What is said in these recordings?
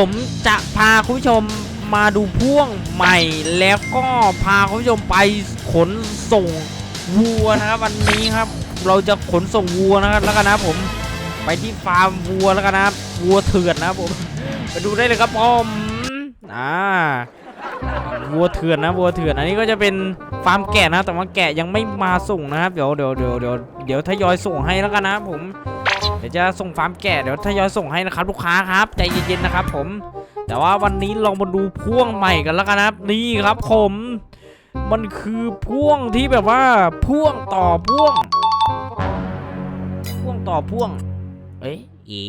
ผมจะพาคุณผู้ชมมาดูพ่วงใหม่ แล้วก็พาคุณผู้ชมไปขนส่งวัวนะครับวันนี้ครับ เราจะขนส่งวัวนะครับแล้วกันนะผมไปที่ฟาร์มวัวแล้วกันนะครับวัวเถื่อนนะผมไปดูได้เลยครับผมอ่าวัวเถื่อนนะวัวเถื่อนอันนี้ก็จะเป็นฟาร์มแกะนะ แต่ว่าแกะยังไม่มาส่งนะครับ เดี๋ยวเดี๋ยวเดี๋ยวเดี๋ยวเดี๋ยวทยอยส่งให้แล้วกันนะผม เดี๋ยวจะส่งฟาร์มแกะเดี๋ยวทยอยส่งให้นะครับลูกค้าครับ ใจเย็นๆนะครับ ผม แต่ว่าวันนี้ลองมาดูพ่วงใหม่กันแล้วกันนะครับ นี่ครับผม มันคือพ่วงที่แบบว่าพ่วงต่อพ่วง พ่วงต่อพ่วง เอ้ยเอ๋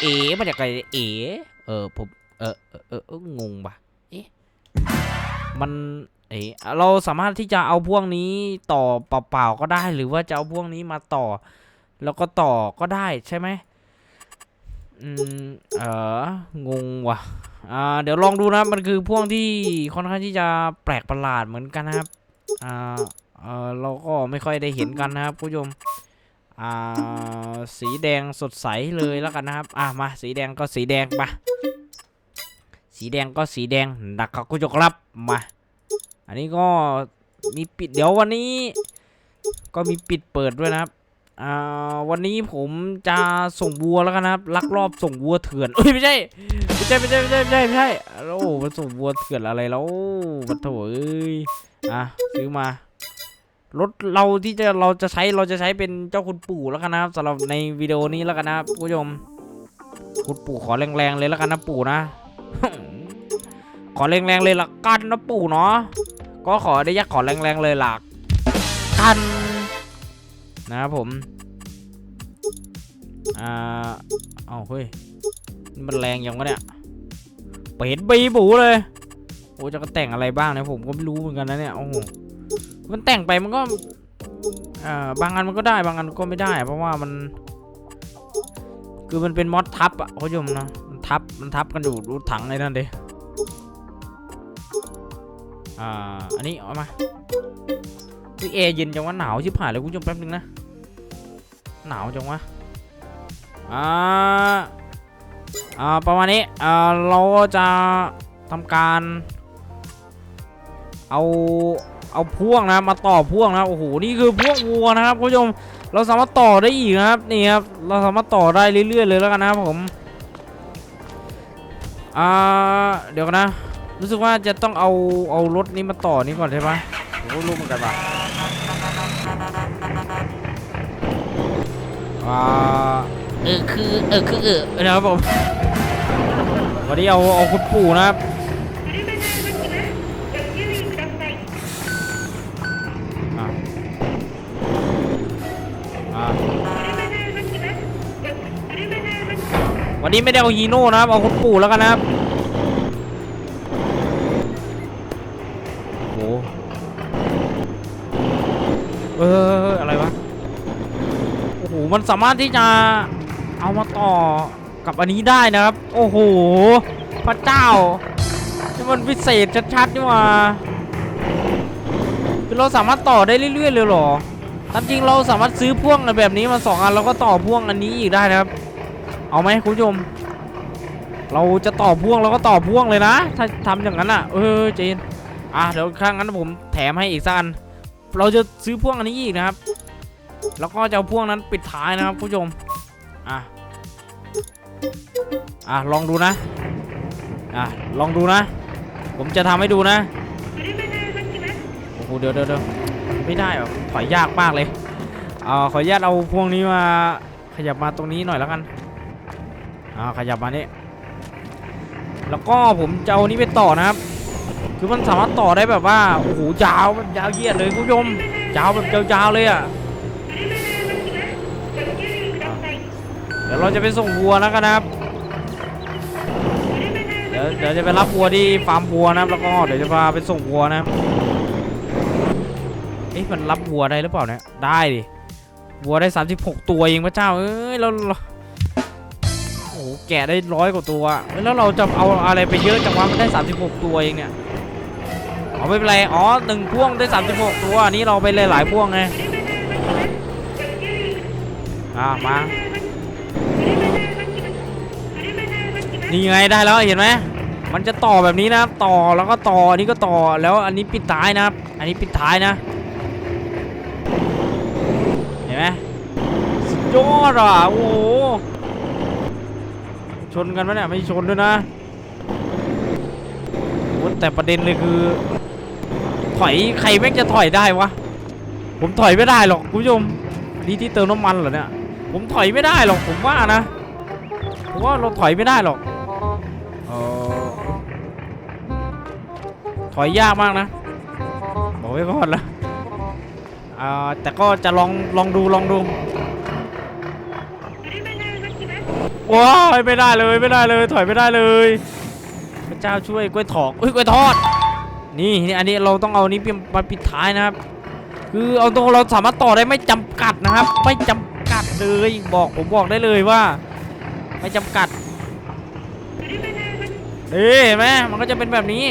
เอ๋มาจากไหนเอ๋เออผมเออเออเอองงปะเอ๊ะมันเอ๋เราสามารถที่จะเอาพ่วงนี้ต่อเปล่าๆก็ได้หรือว่าจะเอาพ่วงนี้มาต่อ แล้วก็ต่อก็ได้ใช่ไหมอืมเอองงว่ะอ่าเดี๋ยวลองดูนะมันคือพ่วงที่ค่อนข้างที่จะแปลกประหลาดเหมือนกันนะครับอ่าเออเราก็ไม่ค่อยได้เห็นกันนะครับผู้ชมอ่าสีแดงสดใสเลยแล้วกันนะครับอะมาสีแดงก็สีแดงมาสีแดงก็สีแดงดักครับคุณผู้ชมครับมา อันนี้ก็มีปิดเดี๋ยววันนี้ ก็มีปิดเปิดด้วยนะครับ อ่าวันนี้ผมจะส่งวัวแล้วกันนะครับลักลอบส่งวัวเถื่อนเอ้ยไม่ใช่ไม่ใช่ไม่ใช่ไม่ใช่ไม่ใช่ไม่ใช่โอ้มันส่งวัวเถื่อนอะไรแล้วมันโถเอ้ยอะซื้อมารถเราที่จะเราจะใช้เราจะใช้เป็นเจ้าคุณปู่แล้วกันนะครับสำหรับในวิดีโอนี้แล้วกันนะครับผู้ชมคุณปู่ขอแรงๆเลยแล้วกันนะปู่นะขอแรงๆเลยละกันนะปู่เนาะก็ขอได้ยักขอแรงๆเลยหละกัน นะครับผม อ่า เอาเฮ้ย มันแรงยังวะเนี่ยเปิดบีบูเลย โอ้จะแต่งอะไรบ้างเนี่ยผมก็ไม่รู้เหมือนกันนะเนี่ย โอ้โห มันแต่งไปมันก็ อ่า บางอันมันก็ได้ บางอันก็ไม่ได้ เพราะว่ามัน คือมันเป็นมอดทับอะคุณผู้ชมนะมันทับ มันทับกันอยู่ดูถังในนั่นดิอ่า อันนี้เอามา พี่เอเย็นจังวะหนาวชิบหายเลยคุณผู้ชมแป๊บนึงนะ หนาวจังวะอ่าอ่าประมาณนี้อ่าเราจะทำการ เอาเอาพ่วงนะมาต่อพ่วงนะโอ้โหนี่คือพ่วงวัวนะครับคุณผู้ชมเราสามารถต่อได้อีกนะครับนี่ครับเราสามารถต่อได้เรื่อยๆเลยแล้วกันนะครับผมอ่าเดี๋ยวกันนะ รู้สึกว่าจะต้องเอาเอารถนี้มาต่อนี้ก่อนใช่ปะผมก็รู้เหมือนกันว่ะ อ่าเออคือเออคือเออนะครับผมวันนี้เอาเอาคุณปู่นะครับอะอะวันนี้ไม่ได้เอาฮีโน่นะครับเอาคุณปู่แล้วกันนะครับ มันสามารถที่จะเอามาต่อกับอันนี้ได้นะครับ โอ้โห พระเจ้านี่มันพิเศษชัดๆนี่ว่าคือเราสามารถต่อได้เรื่อยๆเลยเหรอตามจริงเราสามารถซื้อพ่วงแบบนี้มาสองอันแล้วก็ต่อพ่วงอันนี้อีกได้นะครับ เอาไหมคุณผู้ชม เราจะต่อพ่วงเราก็ต่อพ่วงเลยนะ ถ้าทำอย่างนั้นอะ เออเจนอะเดี๋ยวข้างนั้นผมแถมให้อีกสักอัน เราจะซื้อพ่วงอันนี้อีกนะครับ แล้วก็จะเอาพ่วงนั้นปิดท้ายนะครับผู้ชม อะ อะลองดูนะ อะลองดูนะ ผมจะทำให้ดูนะ โอ้โหเดี๋ยวเดี๋ยวเดี๋ยวไม่ได้หรอถอยยากมากเลยอ่าขออนุญาตเอาพวงนี้มาขยับมาตรงนี้หน่อยแล้วกัน อ่าขยับมานี่ แล้วก็ผมจะเอานี้ไปต่อนะครับ คือมันสามารถต่อได้แบบว่า โอ้โหยาวแบบยาวเยียดเลยคุณผู้ชม ยาวแบบยาวๆเลยอะ เดี๋ยวเราจะไปส่งวัวแล้วกันนะครับ เดี๋ยวเดี๋ยวจะไปรับวัวที่ฟาร์มวัวนะครับ แล้วก็เดี๋ยวจะพาไปส่งวัวนะครับเอ๊ะมันรับวัวได้หรือเปล่าเนี่ย ได้ดิ วัวได้ 36 ตัวเองพระเจ้า เอ้ยเราโอ้โหแกะได้ร้อยกว่าตัว แล้วเราจะเอาอะไรไปเยอะจังวะมันได้ 36 ตัวเองเนี่ยเอาไม่เป็นไร อ๋อหนึ่งพ่วงได้ 36 ตัวอันนี้เราไปเลยหลายพ่วงไง อ่ามา นี่ไงได้แล้วเห็นไหมมันจะต่อแบบนี้นะครับต่อแล้วก็ต่ออันนี้ก็ต่อแล้วอันนี้ปิดท้ายนะครับ อันนี้ปิดท้ายนะ เห็นไหมสุดยอดอะโอ้โหชนกันไหมเนี่ยไม่ชนด้วยนะแต่ประเด็นเลยคือ ถอยใครแม่งจะถอยได้วะผมถอยไม่ได้หรอกคุณผู้ชมนี่ที่เติมน้ำมันเหรอเนี่ยผมถอยไม่ได้หรอกผมว่านะผมว่าเราถอยไม่ได้หรอก อยยากมากนะ บอกไว้ก่อนละอ่าแต่ก็จะลองลองดูลองดูว้ายไม่ได้เลยไม่ได้เลยถอยไม่ได้เลยพระเจ้าช่วยกล้วยถอกเอ้ยกล้วยทอดนี่นี่อันนี้เราต้องเอานี้มาปิดท้ายนะครับ คือเอาตรงเราสามารถต่อได้ไม่จำกัดนะครับ ไม่จำกัดเลยบอกผมบอกได้เลยว่า ไม่จำกัดนี่เห็นไหมมันก็จะเป็นแบบนี้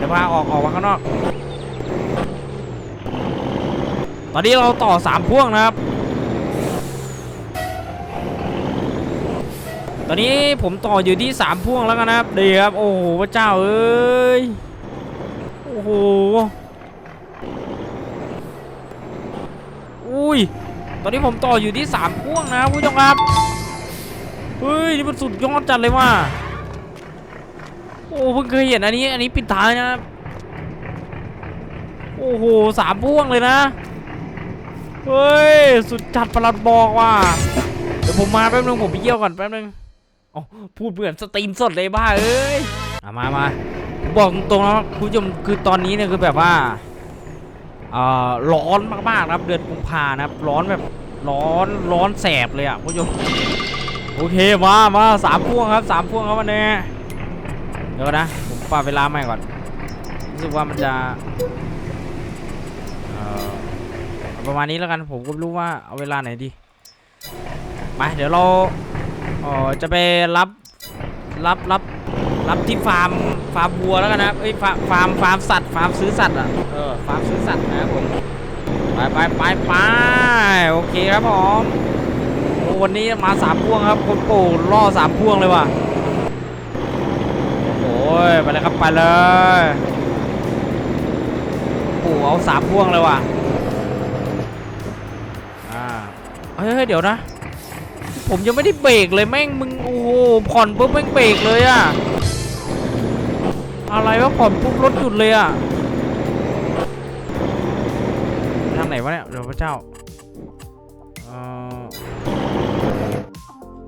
เดี๋ยวพาออกออกมาข้างนอก ตอนนี้เราต่อสามพ่วงนะครับ ตอนนี้ผมต่ออยู่ที่สามพ่วงแล้วกันนะครับดีครับ โอ้โหพระเจ้าเอ้ย โอ้โห อุ้ย ตอนนี้ผมต่ออยู่ที่สามพ่วงนะผู้ชมครับ เฮ้ย นี่มันสุดยอดจัดเลยว่ะ โอ้เพิ่งเคยเห็นอันนี้ อันนี้ปิดท้ายนะครับโอ้โหสามพ่วงเลยนะ เฮ้ย สุดจัดประหลัดบอกว่ะเดี๋ยวผมมาแป๊บนึงผมไปเยี่ยวก่อนแป๊บนึงอ๋อพูดเหมือนสตรีมสดเลยบ้าเอ้ยอะมามาผมบอกตรงๆนะคุณผู้ชมคือตอนนี้เนี่ยคือแบบว่าเอ่อร้อนมากๆนะครับเดือนกุมภานะครับ ร้อนแบบร้อนร้อนแสบเลยอะคุณผู้ชมโอเคมามาสามพ่วงครับสามพ่วงครับวันนี้ ดี๋ยวนะ ผมปรับเวลาใหม่ก่อน รู้สึกว่ามันจะเอ่อประมาณนี้แล้วกันผมก็ไม่รู้ว่าเอาเวลาไหนดีไปเดี๋ยวเราเอ่อจะไปรับรับรับรับที่ฟาร์มฟาร์มวัวแล้วกันนะเอ้ยฟาร์ฟาร์มฟาร์มสัตว์ฟาร์มซื้อสัตว์อะเออฟาร์มซื้อสัตว์นะผมไปไปไปไปโอเคครับผมวันนี้มาสามพ่วงครับคนโป่ล่อสามพ่วงเลยว่ะ ยไปเลยครับไปเลยโอ้เอาสามพ่วงเลยว่ะอ่าเฮ้ยเดี๋ยวนะ ผมยังไม่ได้เบรกเลยแม่งมึงโอ้โหผ่อนปุ๊บแม่งเบรกเลยอะอะไรวะผ่อนปุ๊บรถหยุดเลยอะทางไหนวะเนี่ยเดี๋ยวพระเจ้า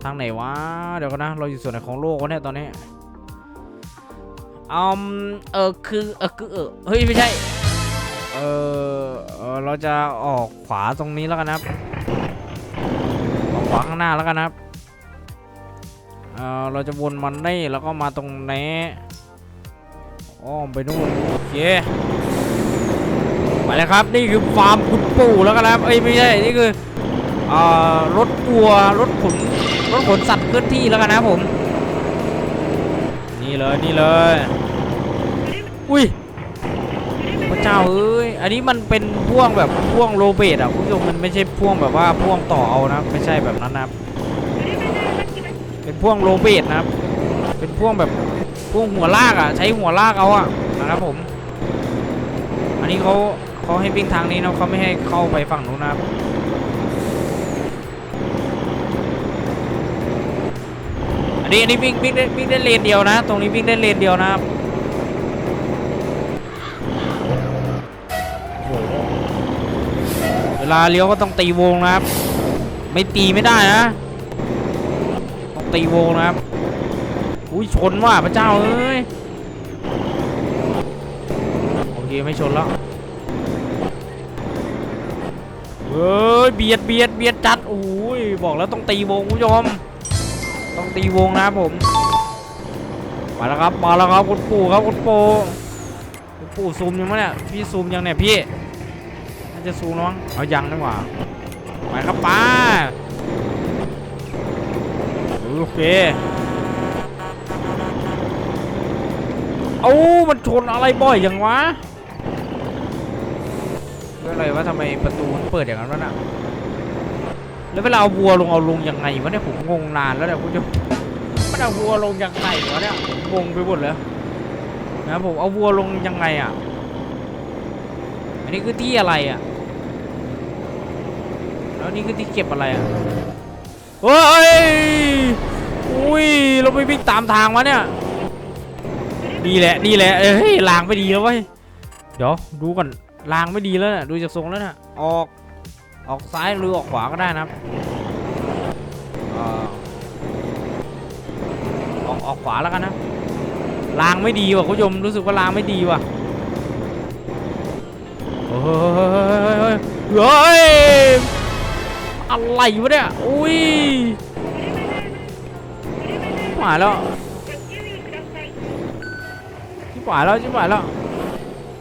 ทางไหนวะเดี๋ยวกันนะ เราอยู่ส่วนไหนของโลกวะเนี่ยตอนนี้ อืมเออคือเออคือเออเฮ้ยไม่ใช่เออเออเราจะออกขวาตรงนี้แล้วกันนะครับออกขวาข้างหน้าแล้วกันนะครับเอ่อเราจะวนมันได้แล้วก็มาตรงนี้อ้อมไปนู่นโอเคไปเลยครับนี่คือฟาร์มคุณปู่แล้วกันนะครับเอ้ยไม่ใช่นี่คือเอ่อรถวัวรถขนรถขนสัตว์เคลื่อนที่แล้วกันนะผม นี่เลยนี่เลย อุ้ยพระเจ้าเอ้ย อันนี้มันเป็นพ่วงแบบพ่วงโรเบตอะคุณผู้ชมมันไม่ใช่พ่วงแบบว่าพ่วงต่อเอานะไม่ใช่แบบนั้นนะครับเป็นพ่วงโรเบตนะครับ เป็นพ่วงแบบพ่วงหัวลากอะ ใช้หัวลากเอาอะนะครับผม อันนี้เขาเขาให้วิ่งทางนี้นะเขาไม่ให้เข้าไปฝั่งนู้นนะครับอันนี้อันนี้วิ่งวิ่งได้วิ่งได้เลนเดียวนะ ตรงนี้วิ่งได้เลนเดียวนะครับ ลาเลี้ยวก็ต้องตีวงนะครับ ไม่ตีไม่ได้นะ ต้องตีวงนะครับ อุ้ยชนว่ะพระเจ้าเอ้ย โอเคไม่ชนแล้วเฮ้ยเบียดเบียดเบียดจัดโอ้ยบอกแล้วต้องตีวงคุณผู้ชมต้องตีวงนะครับผมมาแล้วครับมาแล้วครับคุณปู่ครับคุณปู่คุณปู่ซูมยังไหมเนี่ยพี่ซูมยังเนี่ยพี่ จะซูมแล้วมั้งเอายังดีกว่าไปครับป้าโอเคเอ้ามันชนอะไรบ่อยอย่างวะเรื่องอะไรวะทำไมประตูมันเปิดอย่างนั้นวะน่ะแล้วเวลาเอาวัวลงเอาลงยังไงวะเนี่ยผมงงนานแล้วเนี่ยคุณผู้ชมมันเอาวัวลงยังไงวะเนี่ยงงไปหมดเลยนะผมเอาวัวลงยังไงอะอันนี้คือที่อะไรอะ แล้วนี่คือที่เก็บอะไรอะเฮ้ยอุ้ยเราไปวิ่งตามทางวะเนี่ยดีแหละดีแหละเอ้ยลางไม่ดีแล้วเว้ยเดี๋ยวดูก่อนลางไม่ดีแล้วน่ะดูจากทรงแล้วน่ะออกออกซ้ายหรือออกขวาก็ได้นะครับอ่าออกออกขวาแล้วกันนะลางไม่ดีว่ะคุณผู้ชมรู้สึกว่าลางไม่ดีว่ะเฮ้ยเฮ้ย อะไรวะเนี่ย อุ้ยหายแล้วชิบหายแล้วชิบหายแล้ว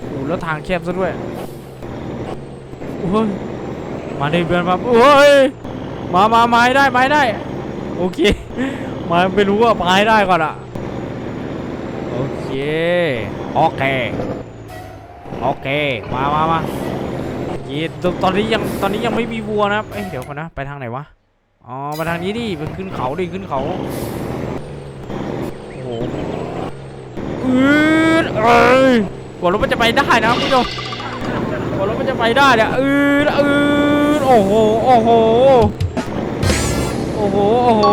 โอ้แล้วทางแคบซะด้วยโอ้ยมาดิเพื่อนมาโอ้ยมามาไม้ได้ไม้ได้ โอเคมาไม่รู้ว่าไม้ได้ก่อนอะโอเค โอเค โอเค มามามา ตตอนนี้ยังตอนนี้ยังไม่มีวัวนะครับเอ้ยเดี๋ยวก่อนนะไปทางไหนวะอ๋อมาทางนี้ดิไปขึ้นเขาดิขึ้นเขาโอ้โหอืดเอ้ยกว่ารถมันจะไปได้นะคุณผู้ชมกว่ารถมันจะไปได้เนี่ยอืดอืดโอ้โหโอ้โหโอ้โหโอ้โห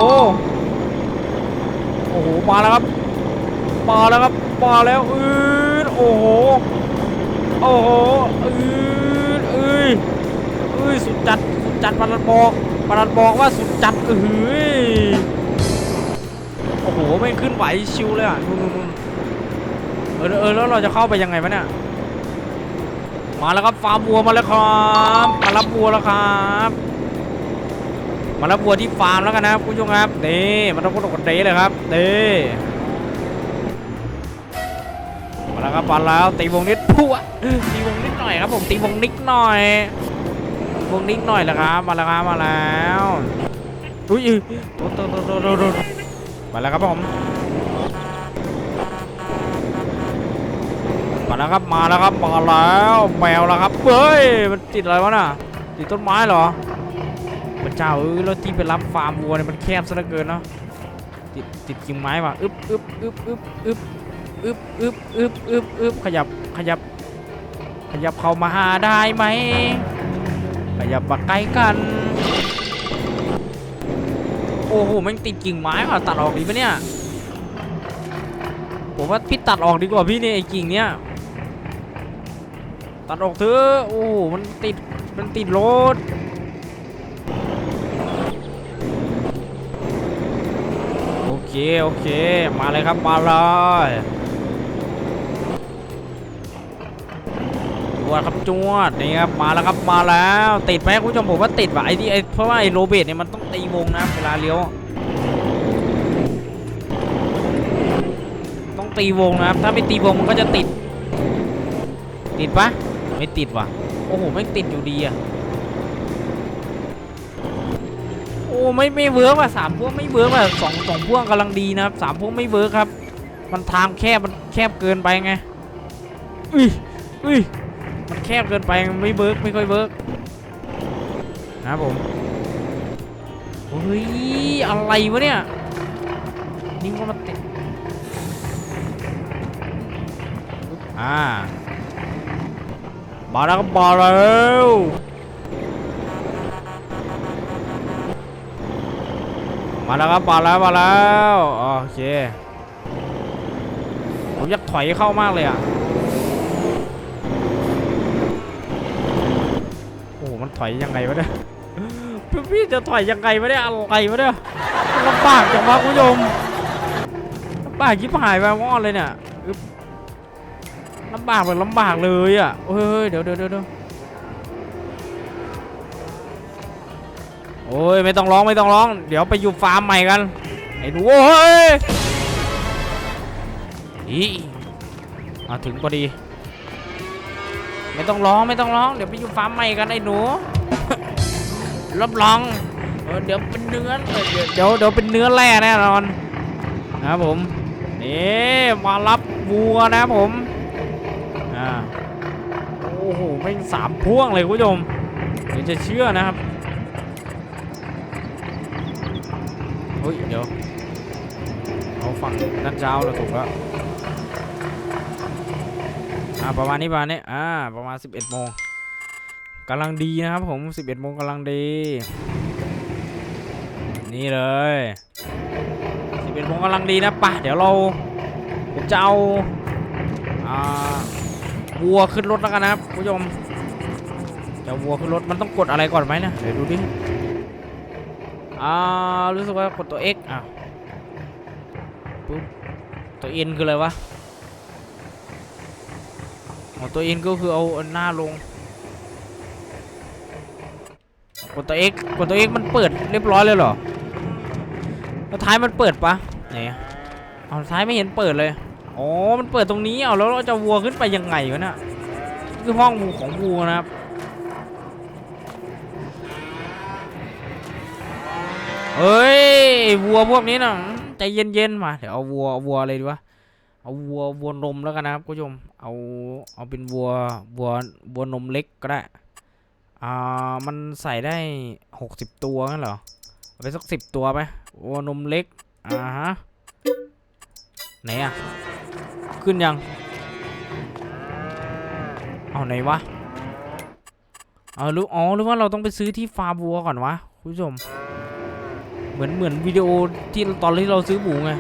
โอ้โหมาแล้วครับมาแล้วครับมาแล้วอืดโอ้โหโอ้โหอืดเอ้ยเอ้ยสุดจัดสุดจัดปลัดบอกปลัดบอกว่าสุดจัดเอ้ยโอ้โหไม่ขึ้นไหวชิวเลยอะนู่นเออเออแล้วเราจะเข้าไปยังไงวะเนี่ยมาแล้วครับฟาร์มวัวมาแล้วครับมารับวัวแล้วครับมารับวัวที่ฟาร์มแล้วกันนะครับคุณผู้ชมครับนี่มาต้องพูดกับเดเลยครับนี่มาแล้วครับมาแล้วตีวงนิดพัวตีวงนิดหน่อยครับผมตีวงนิดหน่อย วงนิดหน่อยละครับมาแล้วครับมาแล้วอุ้ยโอ้โตโตโตโตโตมาแล้วครับผมมาแล้วครับมาแล้วครับมาแล้วแมวแล้วครับเฮ้ยมันติดอะไรวะน่ะติดต้นไม้เหรอพระเจ้าเอ้ยแล้วที่ไปรับฟาร์มวัวเนี่ยมันแคบซะเหลือเกินเนาะติดติดกิ่งไม้ว่ะอึบอึบอึบอึบอึบอึบอึบอึบอึบอึบขยับขยับ ขยับเข้ามาหาได้ไหม ขยับมาใกล้กัน โอ้โหมันติดกิ่งไม้ว่ะตัดออกดีปะเนี่ย ผมว่าพี่ตัดออกดีกว่าพี่เนี่ยไอ้กิ่งเนี้ย ตัดออกเถอะ โอ้โหมันติด มันติดรถโอเค โอเค มาเลยครับ มาเลย วดครับจวดนี่ครับมาแล้วครับมาแล้วติดไหมคุณผู้ชมผมว่าติดว่ะไอ้ที่ไอ้เพราะว่าไอ้โรเบตเนี่ยมันต้องตีวงนะเวลาเลี้ยวต้องตีวงนะครับถ้าไม่ตีวงมันก็จะติด ติดปะไม่ติดว่ะโอ้โหไม่ติดอยู่ดีอะโอ้ไม่ไม่เวิร์กว่ะสามพวกไม่เวิร์กว่ะสองสองพวกกำลังดีนะครับสามพวกไม่เวิร์กครับ มันทางแคบมันแคบเกินไปไงอุ้ยอุ้ย มันแคบเกินไปไม่เวิร์กไม่ค่อยเวิร์กนะครับผมเฮ้ยอะไรวะเนี่ยนี่ว่ามันติดอ่ามาแล้วก็มาแล้วมาแล้วครับมาแล้วมาแล้วโอเคผมอยากถอยเข้ามากเลยอะโอ้โห มันถอยยังไงวะเนี่ยพี่พี่จะถอยยังไงวะเนี่ยอะไรวะเนี่ยลำบากจังวะคุณผู้ชมลำบากยิบหายไปวอดเลยเนี่ยลำบากแบบลำบากเลยอะเฮ้ยเดี๋ยวเดี๋ยวเดี๋ยวเดี๋ยวโอ้ยไม่ต้องร้องไม่ต้องร้อง เดี๋ยวไปอยู่ฟาร์มใหม่กันไอ้หนูโอ้ยอีมาถึงพอดี ไม่ต้องร้องไม่ต้องร้องเดี๋ยวไปอยู่ฟาร์มใหม่กันไอ้หนูรับรองเดี๋ยวเป็นเนื้อเดี๋ยวเดี๋ยวเป็นเนื้อแร่แน่นอนนะครับผมนี่มารับวัวนะครับผมอ่าโอ้โหไม่สามพ่วงเลยคุณผู้ชมเดี๋ยวจะเชื่อนะครับเฮ้ยเดี๋ยวเอาฝั่งด้านเช้าเราถูกแล้วาประมาณนี้ประมาณนี้อ่าประมาณ 11โมงกำลังดีนะครับผม 11โมงกำลังดี นี่เลย 11โมงกำลังดีนะปะเดี๋ยวเราผมจะเอาอ่าวัวขึ้นรถแล้วกันนะครับคุณผู้ชมจะวัวขึ้นรถมันต้องกดอะไรก่อนไหมเนะเดี๋ยวดูดิอ่ารู้สึกว่ากดตัว X อะปุ๊บตัว N คืออะไรวะ อ๋อตัว N ก็คือเอาหน้าลง กดตัว X กกดตัว X มันเปิดเรียบร้อยเลยเหรอแล้วท้ายมันเปิดปะไหนเอาท้ายไม่เห็นเปิดเลย อ๋อ มันเปิดตรงนี้ เอาแล้วเราจะวัวขึ้นไปยังไงวะเนี่ยคือห้องวัวของวัวนะครับเฮ้ยวัวพวกนี้นะใจเย็นๆมา เดี๋ยวเอาวัวเอาวัวอะไรดีวะ เอาวัววัวนมแล้วกันนะครับคุณผู้ชม เอาเอาเป็นวัววัววัวนมเล็กก็ได้ อ่ามันใส่ได้หกสิบตัวงั้นเหรอเอาไปสักสิบตัวไปวัวนมเล็ก อ่าฮะ ไหนอะขึ้นยัง เอาไหนวะเอาหรืออ๋อหรือว่าเราต้องไปซื้อที่ฟาร์มวัวก่อนวะคุณผู้ชม เหมือนเหมือนวิดีโอที่ตอนที่เราซื้อหมูไง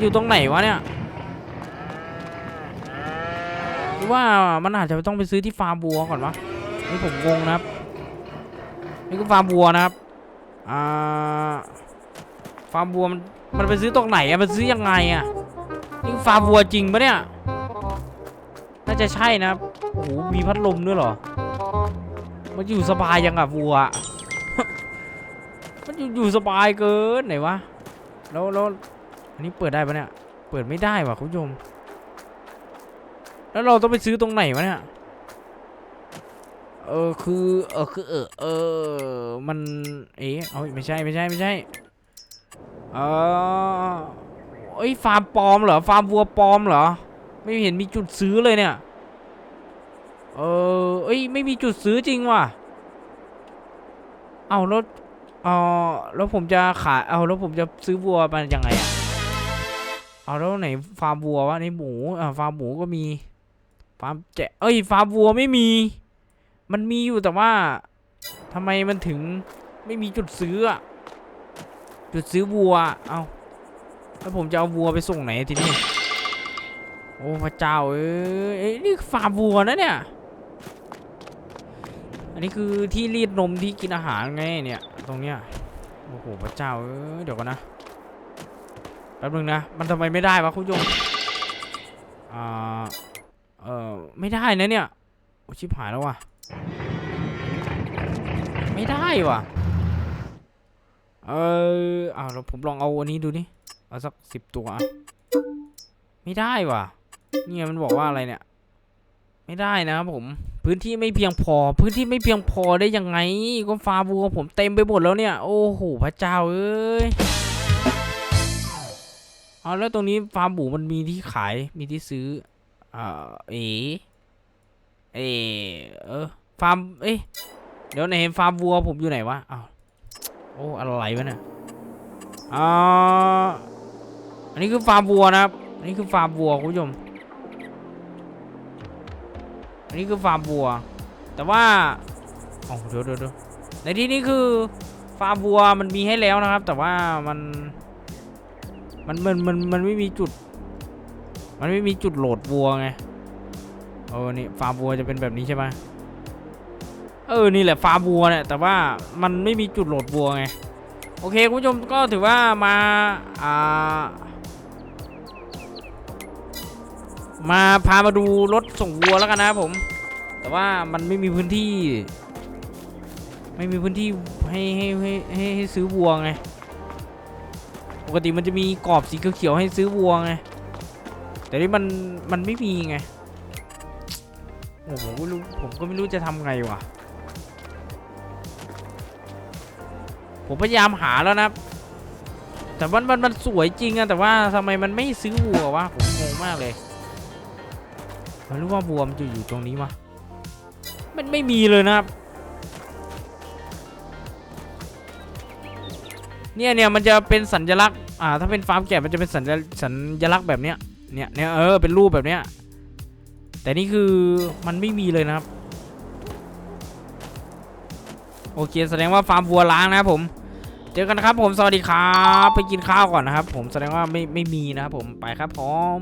อยู่ตรงไหนวะเนี่ยหรือว่ามันอาจจะต้องไปซื้อที่ฟาร์มวัวก่อนวะนี่ผมงงนะครับ นี่คือฟาร์มวัวนะครับอ่าฟาร์มวัวมันมันไปซื้อตรงไหนอะมันซื้อยังไงอะนี่คือฟาร์มวัวจริงปะเนี่ยน่าจะใช่นะครับโอ้โหมีพัดลมด้วยเหรอ มันอยู่สบายยังอะวัวมันอยู่อยู่สบายเกินไหนวะแล้วแล้ว อันนี้เปิดได้ปะเนี่ย เปิดไม่ได้ว่ะคุณผู้ชม แล้วเราต้องไปซื้อตรงไหนวะเนี่ย เออคือเออคือเออเออมัน เอ๊ะเอาไม่ใช่ไม่ใช่ไม่ใช่เออเอ้ยฟาร์มปลอมเหรอฟาร์มวัวปลอมเหรอ ไม่เห็นมีจุดซื้อเลยเนี่ย เออเอ้ยไม่มีจุดซื้อจริงว่ะ เอาแล้วเออแล้วผมจะขายเอาแล้วผมจะซื้อวัวมันยังไงอะ เอาแล้วไหนฟาร์มวัววะในหมูอ่าฟาร์มหมูก็มีฟาร์มแจะเอ้ยฟาร์มวัวไม่มี มันมีอยู่แต่ว่าทำไมมันถึงไม่มีจุดซื้ออะจุดซื้อวัวเอาแล้วผมจะเอาวัวไปส่งไหนทีนี้โอ้พระเจ้าเอ้ยเอ้ยนี่ฟาร์มวัวนะเนี่ยอันนี้คือที่รีดนมที่กินอาหารไงเนี่ย ตรงเนี้ยโอ้โหพระเจ้าเอ้ยเดี๋ยวก่อนนะ แป๊บนึงนะ มันทำไมไม่ได้วะคุณผู้ชมอ่าเออไม่ได้นะเนี่ย โอ้ชิบหายแล้วว่ะ ไม่ได้ว่ะ เอออ้าวแล้วผมลองเอาอันนี้ดูนี่เอาสักสิบตัวอะไม่ได้ว่ะ เนี่ยมันบอกว่าอะไรเนี่ย ไม่ได้นะครับผม พื้นที่ไม่เพียงพอ พื้นที่ไม่เพียงพอได้ยังไง ก็ฟาร์มวัวผมเต็มไปหมดแล้วเนี่ย โอ้โหพระเจ้าเอ้ย เอาแล้วตรงนี้ฟาร์มหมูมันมีที่ขายมีที่ซื้ออ่าเอเอเออฟาร์มเอ้ยเดี๋ยวไหนฟาร์มวัวผมอยู่ไหนวะอ้าวโอ้อะไรวะเนี่ยอ่าอันนี้คือฟาร์มวัวนะครับอันนี้คือฟาร์มวัวคุณผู้ชมอันนี้คือฟาร์มวัว แต่ว่าอ๋อเดี๋ยวเดี๋ยวเดี๋ยวในที่นี้คือฟาร์มวัวมันมีให้แล้วนะครับ แต่ว่ามัน มันมันมันมันไม่มีจุด มันไม่มีจุดโหลดวัวไงเออนี่ฟาร์มวัวจะเป็นแบบนี้ใช่ไหมเออนี่แหละฟาร์มวัวเนี่ยแต่ว่ามันไม่มีจุดโหลดวัวไงโอเคคุณผู้ชมก็ถือว่ามาอ่ามาพามาดูรถส่งวัวแล้วกันนะผม แต่ว่ามันไม่มีพื้นที่ ไม่มีพื้นที่ให้ให้ให้ให้ซื้อวัวไง กติมันจะมีกรอบสีเขียวให้ซื้อวัวไง แต่นี่มันมันไม่มีไง โอ้โหผมก็ไม่รู้ผมก็ไม่รู้จะทำไงวะ ผมพยายามหาแล้วนะ แต่มันมันมันสวยจริงอะแต่ว่าทำไมมันไม่ซื้อวัววะ ผมงงมากเลยไม่รู้ว่าวัวมันจะอยู่ตรงนี้วะมันไม่มีเลยนะครับ เนี่ยเนี่ยมันจะเป็นสัญลักษณ์อ่าถ้าเป็นฟาร์มแกะมันจะเป็นสัญสัญลักษณ์แบบเนี้ยเนี่ยเนี่ยเออเป็นรูปแบบเนี้ยแต่นี่คือมันไม่มีเลยนะครับ โอเคแสดงว่าฟาร์มวัวล้างนะครับผมเจอกันครับผมสวัสดีครับ ไปกินข้าวก่อนนะครับ ผมแสดงว่าไม่ไม่มีนะครับผมไปครับพร้อม